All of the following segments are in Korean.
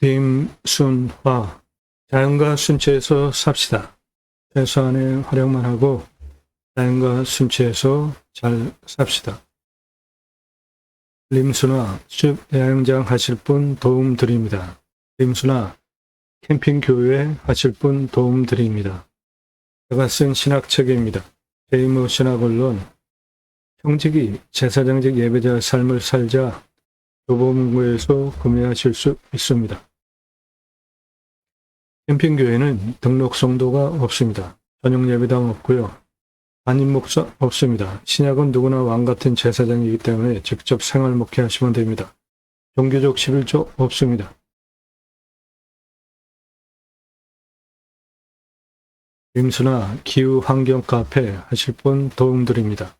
김순화 자연과 순체에서 삽시다. 최소한의 활용만 하고 자연과 순체에서 잘 삽시다. 림순화 숲 야영장 하실 분 도움 드립니다. 림순화 캠핑 교회 하실 분 도움 드립니다. 제가 쓴 신학책입니다. 제이모 신학언론 형직이 제사장직 예배자의 삶을 살자 교보문고에서 구매하실 수 있습니다. 캠핑교회는 등록 성도가 없습니다. 전용 예배당 없고요. 담임 목사 없습니다. 신약은 누구나 왕 같은 제사장이기 때문에 직접 생활 목회하시면 됩니다. 종교적 11조 없습니다. 임수나 기후 환경 카페 하실 분 도움 드립니다.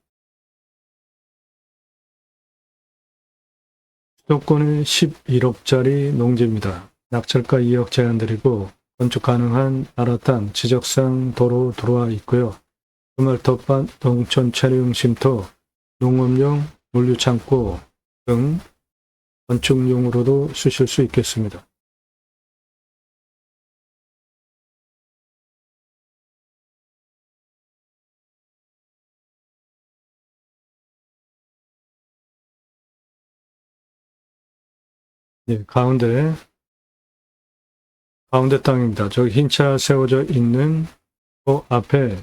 수도권의 11억짜리 농지입니다. 낙찰가 2억 제한 드리고 건축 가능한 나라탄 지적상 도로 들어와 있고요. 주말 텃밭, 농촌 체류용 쉼터, 농업용 물류창고 등 건축용으로도 쓰실 수 있겠습니다. 예, 가운데 가운데 땅입니다. 저기 흰 차 세워져 있는 그 앞에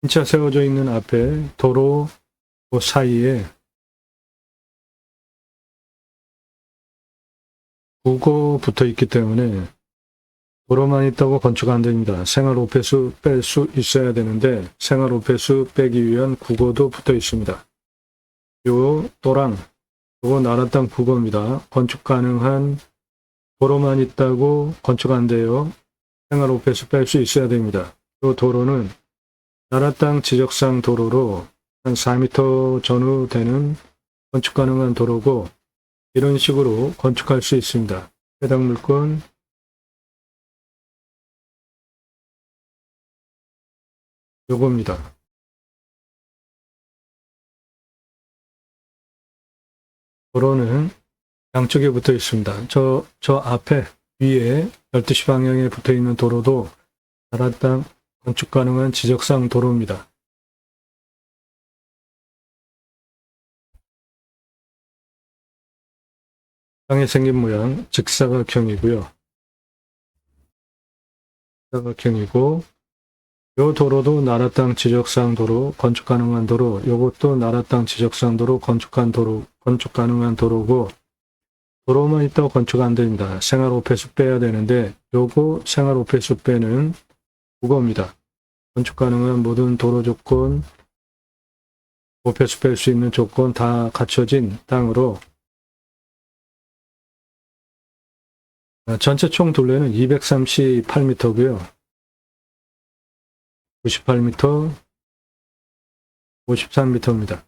흰 차 세워져 있는 앞에 도로 그 사이에 구고 붙어 있기 때문에 도로만 있다고 건축 안 됩니다. 생활 오폐수 뺄 수 있어야 되는데 생활 오폐수 빼기 위한 국어도 붙어 있습니다. 요 도랑 요거 나라 땅 국어입니다. 건축 가능한 도로만 있다고 건축 안 돼요. 생활 오폐수 뺄수 있어야 됩니다. 요 도로는 나라 땅 지적상 도로로 한 4m 전후 되는 건축 가능한 도로고 이런 식으로 건축할 수 있습니다. 해당 물건 요겁니다. 도로는 양쪽에 붙어 있습니다. 저, 저 앞에 위에 12시 방향에 붙어 있는 도로도 나라 땅 건축 가능한 지적상 도로입니다. 땅에 생긴 모양 직사각형이고요. 직사각형이고 요 도로도 나라 땅 지적상 도로, 건축 가능한 도로, 요것도 나라 땅 지적상 도로, 건축한 도로, 건축 가능한 도로고 도로만 있다고 건축 안 됩니다. 생활 오폐수 빼야 되는데 요거 생활 오폐수 빼는 국어입니다. 건축 가능한 모든 도로 조건, 오폐수 뺄 수 있는 조건 다 갖춰진 땅으로 아, 전체 총 둘레는 238m고요. 98m, 53m입니다.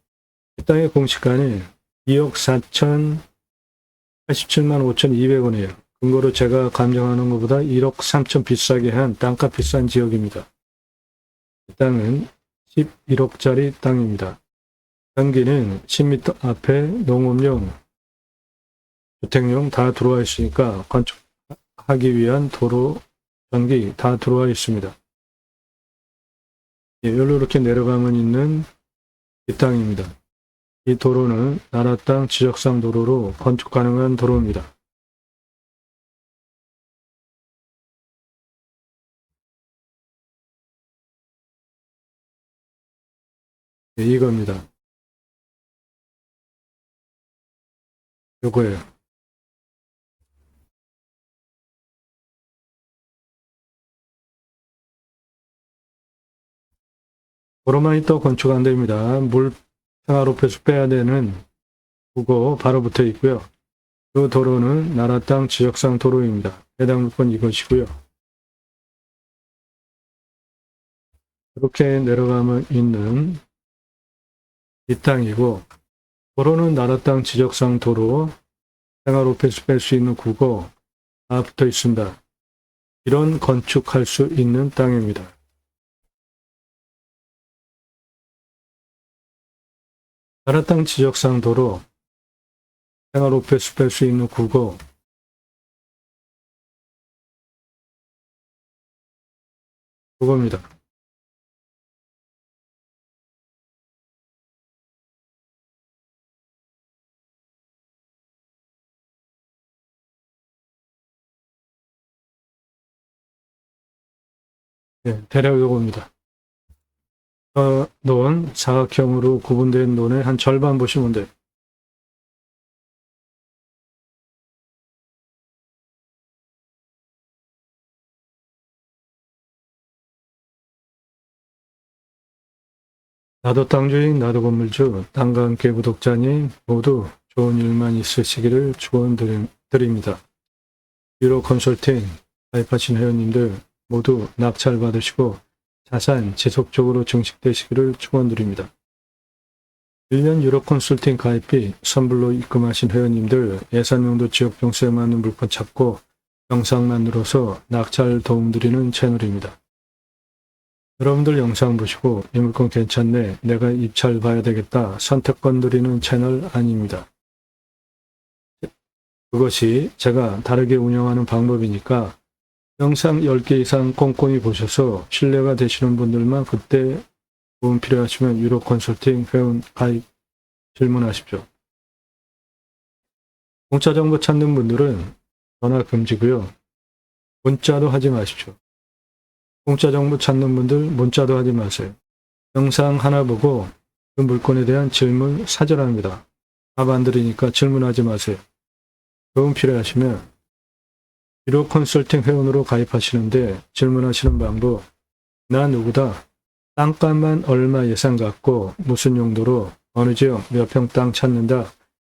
이 땅의 공시가는 2억 4천 87만 5,200원이에요. 근거로 제가 감정하는 것보다 1억 3천 비싸게 한 땅값 비싼 지역입니다. 이 땅은 11억짜리 땅입니다. 단기는 10m 앞에 농업용, 주택용 다 들어와 있으니까 건축하기 위한 도로, 전기 다 들어와 있습니다. 예, 여기로 이렇게 내려가면 있는 이 땅입니다. 이 도로는 나라 땅 지적상 도로로 건축 가능한 도로입니다. 네, 이겁니다. 요거예요. 도로만 있다고 건축 안 됩니다. 물 생활 오폐수 빼야 되는 그거 바로 붙어 있고요. 이 도로는 나라 땅 지적상 도로입니다. 해당 물건 이것이고요. 이렇게 내려가면 있는 이 땅이고 도로는 나라 땅 지적상 도로 생활 오폐수 뺄수 있는 국어 다 붙어 있습니다. 이런 건축할 수 있는 땅입니다. 나라 땅 지적상 도로, 생활 오페스 뺄수 있는 국어, 그겁니다. 네, 대략 요겁니다. 어, 논, 사각형으로 구분된 논의 한 절반 보시면 돼요. 나도 땅주인, 나도 건물주, 땅과 함께 구독자님 모두 좋은 일만 있으시기를 축원드립니다. 유로 컨설팅 가입하신 회원님들 모두 낙찰 받으시고 자산 지속적으로 증식되시기를 축원드립니다. 1년 유로 컨설팅 가입비 선불로 입금하신 회원님들 예산용도 지역 병수에 맞는 물건 찾고 영상 만들어서 낙찰 도움드리는 채널입니다. 여러분들 영상 보시고 이 물건 괜찮네 내가 입찰 봐야 되겠다 선택권 드리는 채널 아닙니다. 그것이 제가 다르게 운영하는 방법이니까 영상 10개 이상 꼼꼼히 보셔서 신뢰가 되시는 분들만 그때 도움 필요하시면 유로 컨설팅 회원 가입 질문하십시오. 공짜 정보 찾는 분들은 전화 금지고요. 문자도 하지 마십시오. 공짜 정보 찾는 분들 문자도 하지 마세요. 영상 하나 보고 그 물건에 대한 질문 사절합니다. 답안 드리니까 질문하지 마세요. 도움 필요하시면 유로 컨설팅 회원으로 가입하시는데 질문하시는 방법 나 누구다 땅값만 얼마 예산 갖고 무슨 용도로 어느 지역 몇 평 땅 찾는다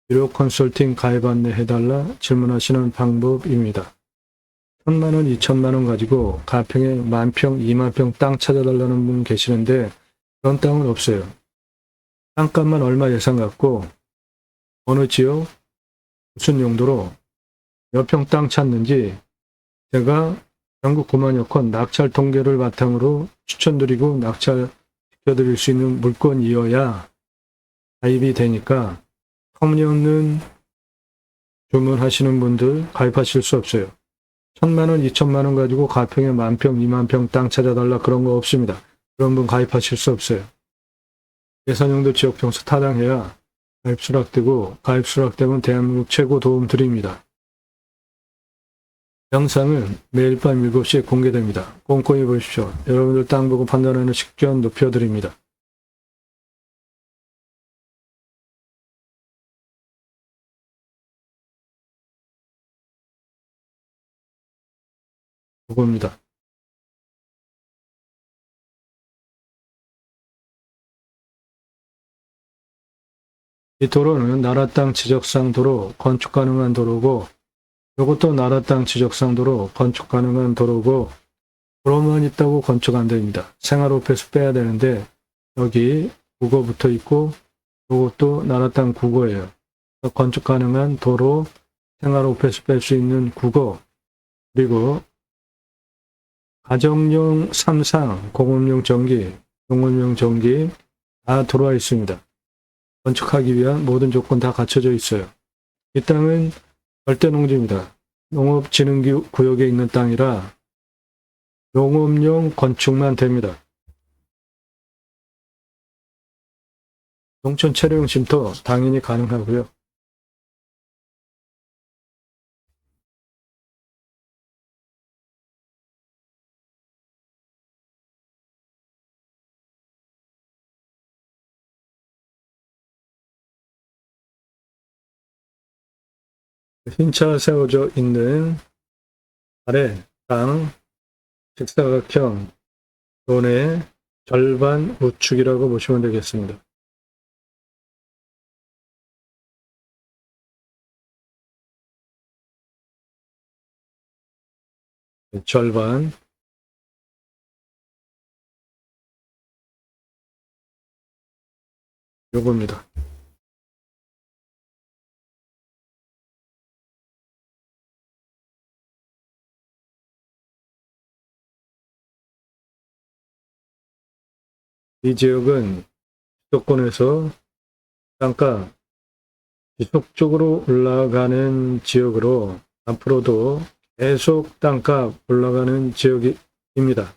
유로 컨설팅 가입 안내 해달라 질문하시는 방법입니다. 천만 원, 이천만 원 가지고 가평에 만 평, 이만 평 땅 찾아달라는 분 계시는데 그런 땅은 없어요. 땅값만 얼마 예산 갖고 어느 지역 무슨 용도로 몇 평 땅 찾는지 제가 전국 9만 여 건 낙찰 통계를 바탕으로 추천드리고 낙찰 시켜드릴 수 있는 물건이어야 가입이 되니까 터무니없는 주문하시는 분들 가입하실 수 없어요. 천만 원, 이천만 원 가지고 가평에 만 평, 이만 평 땅 찾아달라 그런 거 없습니다. 그런 분 가입하실 수 없어요. 예산용도 지역 평수 타당해야 가입 수락되고 가입 수락되면 대한민국 최고 도움 드립니다. 영상은 매일 밤 7시에 공개됩니다. 꼼꼼히 보십시오. 여러분들 땅 보고 판단하는 식견 높여드립니다. 그겁니다. 이 도로는 나라 땅 지적상 도로, 건축 가능한 도로고 이것도 나라 땅 지적상 도로, 건축 가능한 도로고 도로만 있다고 건축 안 됩니다. 생활 오페스 빼야 되는데 여기 국어 붙어 있고 이것도 나라 땅 국어예요. 건축 가능한 도로, 생활 오페스 뺄 수 있는 국어 그리고 가정용 삼상, 공업용 전기, 농업용 전기 다 들어와 있습니다. 건축하기 위한 모든 조건 다 갖춰져 있어요. 이 땅은 절대 농지입니다. 농업진흥구역에 있는 땅이라 농업용 건축만 됩니다. 농촌 체류용 쉼터 당연히 가능하고요. 흰차 세워져 있는 아래 땅 직사각형 논의 절반 우측이라고 보시면 되겠습니다. 절반 요겁니다. 이 지역은 수도권에서 땅가 지속적으로 올라가는 지역으로 앞으로도 계속 땅값 올라가는 지역입니다.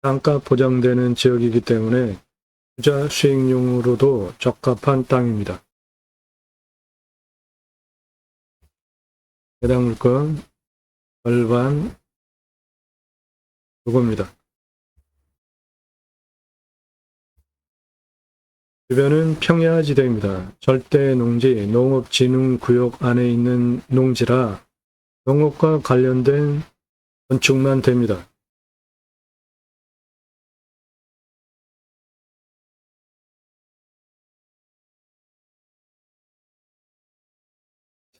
땅값 보장되는 지역이기 때문에 투자 수익용으로도 적합한 땅입니다. 해당 물건 절반 요겁니다. 주변은 평야지대입니다. 절대 농지, 농업진흥구역 안에 있는 농지라 농업과 관련된 건축만 됩니다.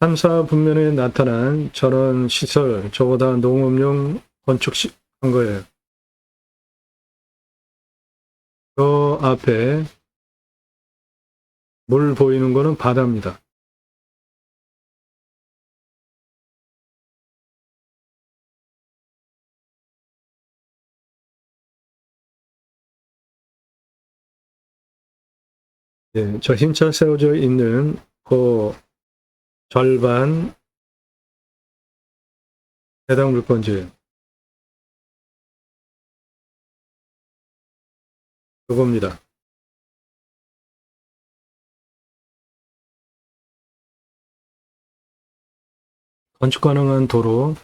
삼사 분면에 나타난 저런 시설, 저거 다 농업용 건축한 거예요. 저 앞에 물 보이는 거는 바다입니다. 네, 저 흰차 세워져 있는 그 절반 해당 물건지 그겁니다. 건축 가능한 도로,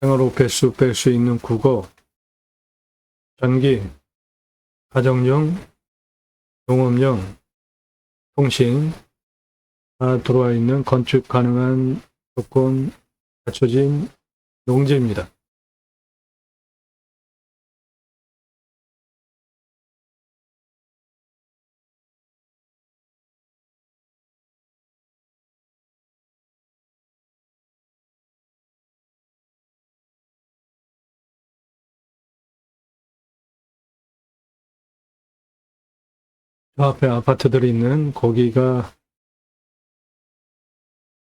생활 배수 뺄 수 있는 국어, 전기, 가정용, 농업용, 통신, 다 들어와 있는 건축 가능한 조건 갖춰진 농지입니다. 저 앞에 아파트들이 있는 거기가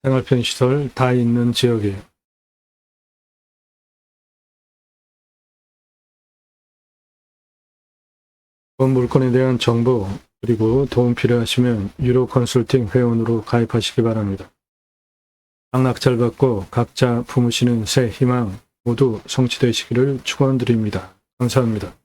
생활편 시설 다 있는 지역이에요. 본 물건에 대한 정보 그리고 도움 필요하시면 유로 컨설팅 회원으로 가입하시기 바랍니다. 악낙잘 받고 각자 품으시는 새 희망 모두 성취되시기를 축원드립니다. 감사합니다.